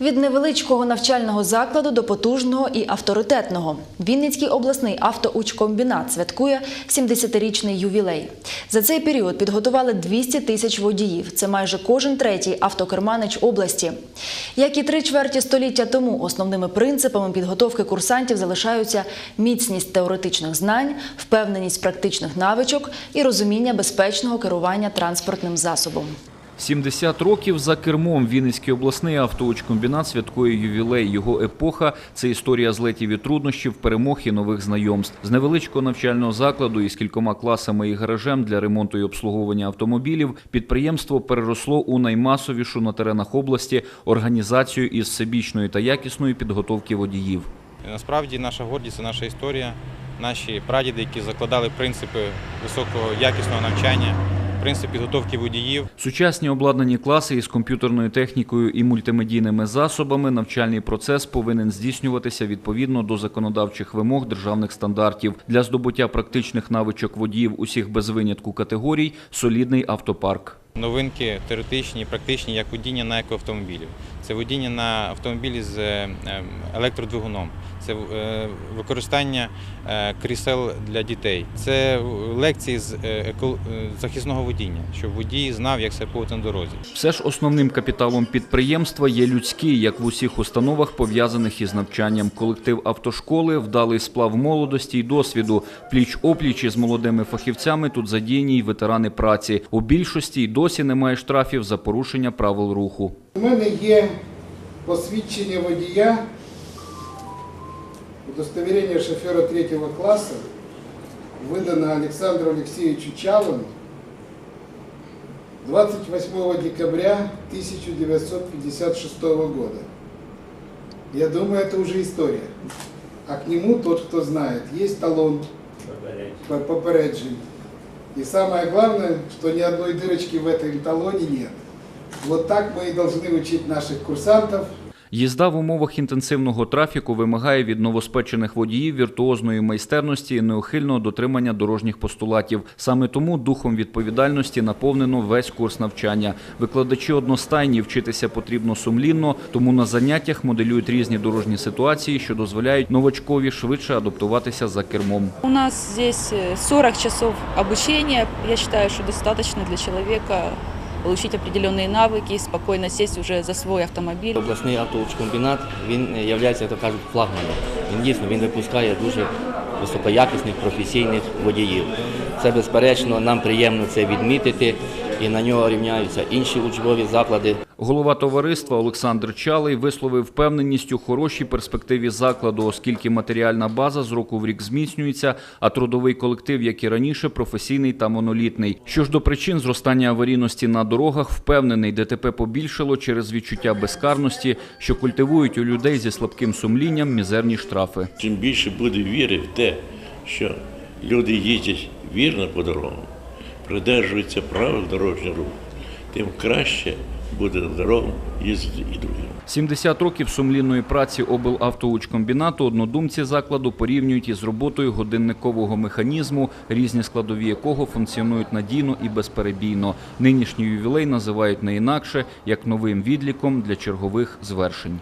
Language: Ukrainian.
Від невеличкого навчального закладу до потужного і авторитетного Вінницький обласний автоучкомбінат святкує 70-річний ювілей. За цей період підготували 200 тисяч водіїв. Це майже кожен третій автокерманич області. Як і три чверті століття тому, основними принципами підготовки курсантів залишаються міцність теоретичних знань, впевненість практичних навичок і розуміння безпечного керування транспортним засобом. 70 років за кермом Вінницький обласний автоучкомбінат святкує ювілей. Його епоха це історія злетів і труднощів, перемог і нових знайомств. З невеличкого навчального закладу із кількома класами і гаражем для ремонту і обслуговування автомобілів підприємство переросло у наймасовішу на теренах області організацію із всебічної та якісної підготовки водіїв. Насправді наша гордість це наша історія, наші прадіди, які закладали принципи високого якісного навчання, принцип підготовки водіїв. Сучасні обладнані класи із комп'ютерною технікою і мультимедійними засобами навчальний процес повинен здійснюватися відповідно до законодавчих вимог державних стандартів для здобуття практичних навичок водіїв усіх без винятку категорій солідний автопарк. Новинки теоретичні і практичні, як водіння на екоавтомобілів. Це водіння на автомобілі з е, е, електродвигуном, це е, використання е, крісел для дітей, це лекції з е, е, захисного водіння, щоб водій знав, як себе поводити на дорозі. Все ж основним капіталом підприємства є людський, як в усіх установах, пов'язаних із навчанням. Колектив автошколи, вдалий сплав молодості й досвіду. Пліч опліч із молодими фахівцями тут задіяні й ветерани праці. У більшості й досі немає штрафів за порушення правил руху. У мене є посвідчення водія, удостоверення шофера третього класу, видано Олександру Олексійовичу Чалому 28 декабря 1956 года. Я думаю, это уже история. А к нему тот, кто знает, есть талон по- попереджень. И самое главное, что ни одной дырочки в этом талоне нет. Вот так мы и должны учить наших курсантов. Їзда в умовах інтенсивного трафіку вимагає від новоспечених водіїв віртуозної майстерності і неухильного дотримання дорожніх постулатів. Саме тому духом відповідальності наповнено весь курс навчання. Викладачі одностайні вчитися потрібно сумлінно, тому на заняттях моделюють різні дорожні ситуації, що дозволяють новачкові швидше адаптуватися за кермом. У нас здесь э, 40 часов обучения. Я считаю, что достаточно для человека получить определенные навыки спокійно сесть уже за свой автомобіль. Обласний автоучкомбінат він є, як то кажуть, флагманом. Він дійсно він випускає дуже високоякісних професійних водіїв. Це безперечно, нам приємно це відмітити, і на нього рівняються інші учбові заклади. Голова товариства Олександр Чалий висловив впевненість у хорошій перспективі закладу, оскільки матеріальна база з року в рік зміцнюється, а трудовий колектив, як і раніше, професійний та монолітний. Що ж до причин зростання аварійності на дорогах, впевнений, ДТП побільшало через відчуття безкарності, що культивують у людей зі слабким сумлінням мізерні штрафи. Чим більше буде віри в те, що люди їздять вірно по дорогам, придержуються правил дорожнього руху, тим краще буде здоровим їздити і другим. 70 років сумлінної праці облавтоучкомбінату однодумці закладу порівнюють із роботою годинникового механізму, різні складові якого функціонують надійно і безперебійно. Нинішній ювілей називають не інакше як новим відліком для чергових звершень.